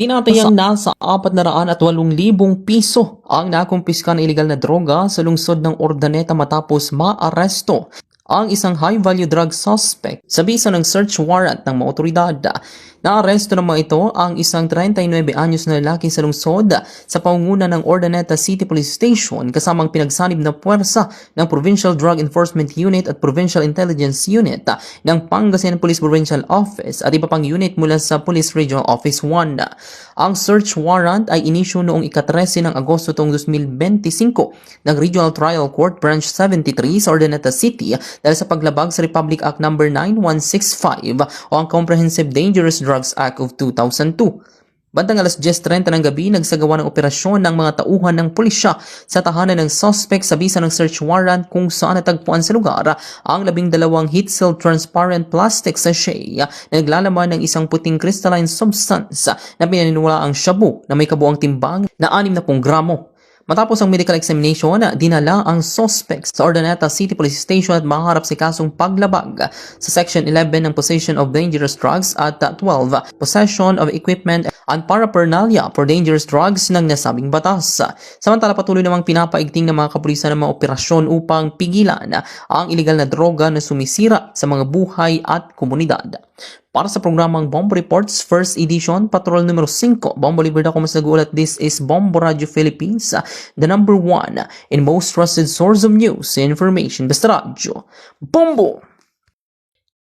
Tinatayang nasa 408,000 piso ang nakumpiska ng illegal na droga sa lungsod ng Ordaneta matapos maaresto ang isang high-value drug suspect sa bisa ng search warrant ng mga otoridad. Naaresto naman ito ang isang 39 anyos na lalaki sa lungsod sa pangunguna ng Ordaneta City Police Station kasamang pinagsanib na puwersa ng Provincial Drug Enforcement Unit at Provincial Intelligence Unit ng Pangasinan Police Provincial Office at iba pang unit mula sa Police Regional Office 1. Ang search warrant ay inisyu noong ika-13 ng Agosto taong 2025 ng Regional Trial Court Branch 73 sa Ordaneta City dahil sa paglabag sa Republic Act No. 9165 o ang Comprehensive Dangerous Drugs Act of 2002. Bandang alas 10.30 ng gabi, nagsagawa ng operasyon ng mga tauhan ng pulisya sa tahanan ng suspect sa bisa ng search warrant kung saan natagpuan sa lugar ang labing dalawang heat-sealed transparent plastic sachet na naglalaman ng isang puting crystalline substance na pinaniniwala ang shabu na may kabuang timbang na 60 gramo. Matapos ang medical examination, dinala ang suspect sa Ordaneta City Police Station at maharap sa kasong paglabag sa Section 11 ng Possession of Dangerous Drugs at 12 Possession of Equipment and Paraphernalia for Dangerous Drugs ng nasabing batas. Samantala patuloy namang pinapaigting ng mga kapulisan ng mga operasyon upang pigilan ang illegal na droga na sumisira sa mga buhay at komunidad. Para sa programang Bombo Reports First Edition, Patrol numero 5, Bombo Libertad ako mas nagulat. This is Bombo Radio Philippines, the number one and most trusted source of news and information. Basta radyo, Bombo!